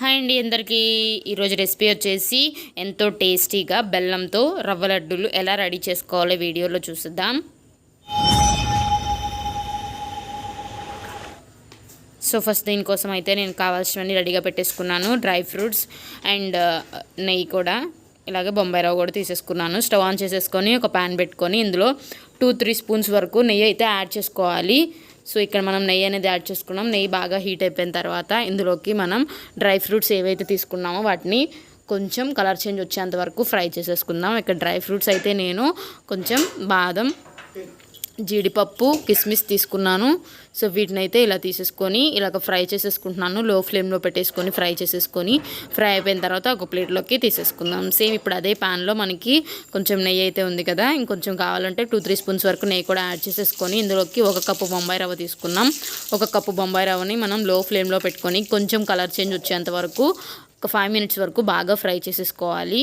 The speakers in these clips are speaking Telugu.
హాయ్ అండి అందరికీ. ఈరోజు రెసిపీ వచ్చేసి ఎంతో టేస్టీగా బెల్లంతో రవ్వ లడ్డూలు ఎలా రెడీ చేసుకోవాలో వీడియోలో చూసిద్దాం. సో ఫస్ట్ దీనికోసం అయితే నేను కావాల్సినవన్నీ రెడీగా పెట్టేసుకున్నాను. డ్రై ఫ్రూట్స్ అండ్ నెయ్యి కూడా. ఇలాగే బొంబాయి రవ్వ కూడా తీసేసుకున్నాను. స్టవ్ ఆన్ చేసేసుకొని ఒక ప్యాన్ పెట్టుకొని ఇందులో టూ త్రీ స్పూన్స్ వరకు నెయ్యి అయితే యాడ్ చేసుకోవాలి. సో ఇక్కడ మనం నెయ్యి అనేది యాడ్ చేసుకున్నాం. నెయ్యి బాగా హీట్ అయిపోయిన తర్వాత ఇందులోకి మనం డ్రై ఫ్రూట్స్ ఏవైతే తీసుకున్నామో వాటిని కొంచెం కలర్ చేంజ్ వచ్చేంత వరకు ఫ్రై చేసేసుకుందాం. ఇక్కడ డ్రై ఫ్రూట్స్ అయితే నేను కొంచెం బాదం జీడిపప్పు కిస్మిస్ తీసుకున్నాను. సో వీటిని అయితే ఇలా తీసేసుకొని ఇలాగ ఫ్రై చేసేసుకుంటున్నాను. లో ఫ్లేమ్లో పెట్టేసుకొని ఫ్రై చేసేసుకొని ఫ్రై అయిపోయిన తర్వాత ఒక ప్లేట్లోకి తీసేసుకుందాం. సేమ్ ఇప్పుడు అదే ప్యాన్లో మనకి కొంచెం నెయ్యి అయితే ఉంది కదా ఇంకొంచెం కావాలంటే టూ త్రీ స్పూన్స్ వరకు నెయ్యి కూడా యాడ్ చేసేసుకొని ఇందులోకి ఒక కప్పు బొంబాయి రవ్వ తీసుకున్నాం ఒక కప్పు బొంబాయి రవ్వని మనం లో ఫ్లేమ్లో పెట్టుకొని కొంచెం కలర్ చేంజ్ వచ్చేంత వరకు ఒక ఫైవ్ మినిట్స్ వరకు బాగా ఫ్రై చేసేసుకోవాలి.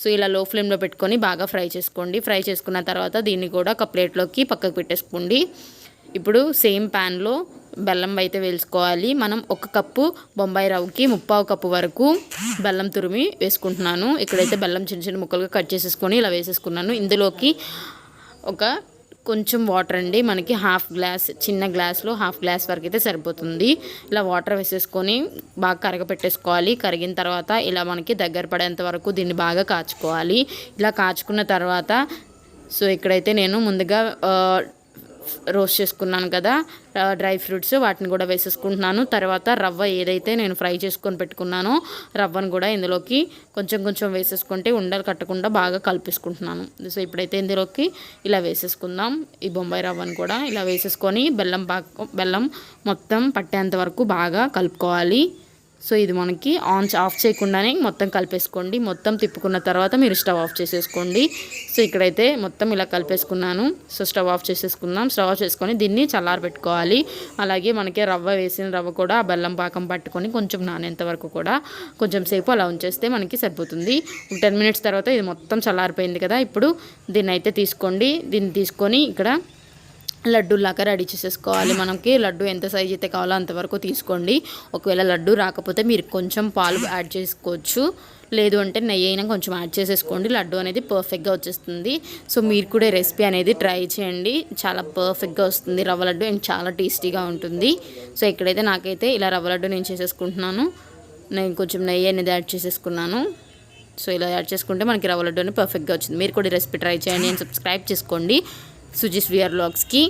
సో ఇలా లో ఫ్లేమ్లో పెట్టుకొని బాగా ఫ్రై చేసుకోండి. ఫ్రై చేసుకున్న తర్వాత దీన్ని కూడా ఒక ప్లేట్లోకి పక్కకు పెట్టేసుకోండి. ఇప్పుడు సేమ్ ప్యాన్లో బెల్లం అయితే వేసుకోవాలి. మనం ఒక కప్పు బొంబాయి రవ్వకి ముప్పావు కప్పు వరకు బెల్లం తురిమి వేసుకుంటున్నాను. ఇక్కడైతే బెల్లం చిన్న చిన్న ముక్కలుగా కట్ చేసేసుకొని ఇలా వేసేసుకున్నాను. ఇందులోకి ఒక కొంచెం వాటర్ అండి. మనకి హాఫ్ గ్లాస్ చిన్న గ్లాస్లో హాఫ్ గ్లాస్ వరకు అయితే సరిపోతుంది. ఇలా వాటర్ వేసేసుకొని బాగా కరగపెట్టేసుకోవాలి. కరిగిన తర్వాత ఇలా మనకి దగ్గర పడేంత వరకు దీన్ని బాగా కాచుకోవాలి. ఇలా కాచుకున్న తర్వాత సో ఇక్కడైతే నేను ముందుగా రోస్ట్ చేసుకున్నాను కదా డ్రై ఫ్రూట్స్ వాటిని కూడా వేసేసుకుంటున్నాను. తర్వాత రవ్వ ఏదైతే నేను ఫ్రై చేసుకొని పెట్టుకున్నానో రవ్వను కూడా ఇందులోకి కొంచెం కొంచెం వేసేసుకుంటే ఉండలు కట్టకుండా బాగా కలిపేసుకుంటున్నాను. సో ఇప్పుడైతే ఇందులోకి ఇలా వేసేసుకుందాం. ఈ బొంబాయి రవ్వను కూడా ఇలా వేసేసుకొని బెల్లం పాక బెల్లం మొత్తం పట్టేంత వరకు బాగా కలుపుకోవాలి. సో ఇది మనకి ఆన్ ఆఫ్ చేయకుండానే మొత్తం కలిపేసుకోండి. మొత్తం తిప్పుకున్న తర్వాత మీరు స్టవ్ ఆఫ్ చేసేసుకోండి. సో ఇక్కడైతే మొత్తం ఇలా కలిపేసుకున్నాను. సో స్టవ్ ఆఫ్ చేసేసుకుందాం. స్టవ్ ఆఫ్ చేసుకొని దీన్ని చల్లారి పెట్టుకోవాలి. అలాగే మనకి రవ్వ వేసిన రవ్వ కూడా ఆ బెల్లం పాకం పట్టుకొని కొంచెం నానేంత వరకు కూడా కొంచెం సేపు అలా ఉంచేస్తే మనకి సరిపోతుంది. టెన్ మినిట్స్ తర్వాత ఇది మొత్తం చల్లారిపోయింది కదా. ఇప్పుడు దీన్ని అయితే తీసుకోండి. దీన్ని తీసుకొని ఇక్కడ లడ్డూలాగా రెడీ చేసేసుకోవాలి మనకి. లడ్డు ఎంత సైజ్ అయితే కావాలో అంతవరకు తీసుకోండి. ఒకవేళ లడ్డు రాకపోతే మీరు కొంచెం పాలు యాడ్ చేసుకోవచ్చు. లేదు అంటే నెయ్యి అయినా కొంచెం యాడ్ చేసేసుకోండి. లడ్డు అనేది పర్ఫెక్ట్గా వచ్చేస్తుంది. సో మీరు కూడా రెసిపీ అనేది ట్రై చేయండి. చాలా పర్ఫెక్ట్గా వస్తుంది. రవ్వ లడ్డు అండ్ చాలా టేస్టీగా ఉంటుంది. సో ఇక్కడైతే నాకైతే ఇలా రవ్వ లడ్డు నేను చేసేసుకుంటున్నాను. నేను కొంచెం నెయ్యి అనేది యాడ్ చేసేసుకున్నాను. సో ఇలా యాడ్ చేసుకుంటే మనకి రవ్వ లడ్డు అనేది పర్ఫెక్ట్గా వచ్చింది. మీరు కూడా రెసిపీ ట్రై చేయండి. అండ్ సబ్స్క్రైబ్ చేసుకోండి. సుజిస్ విఆర్ బ్లాగ్స్కి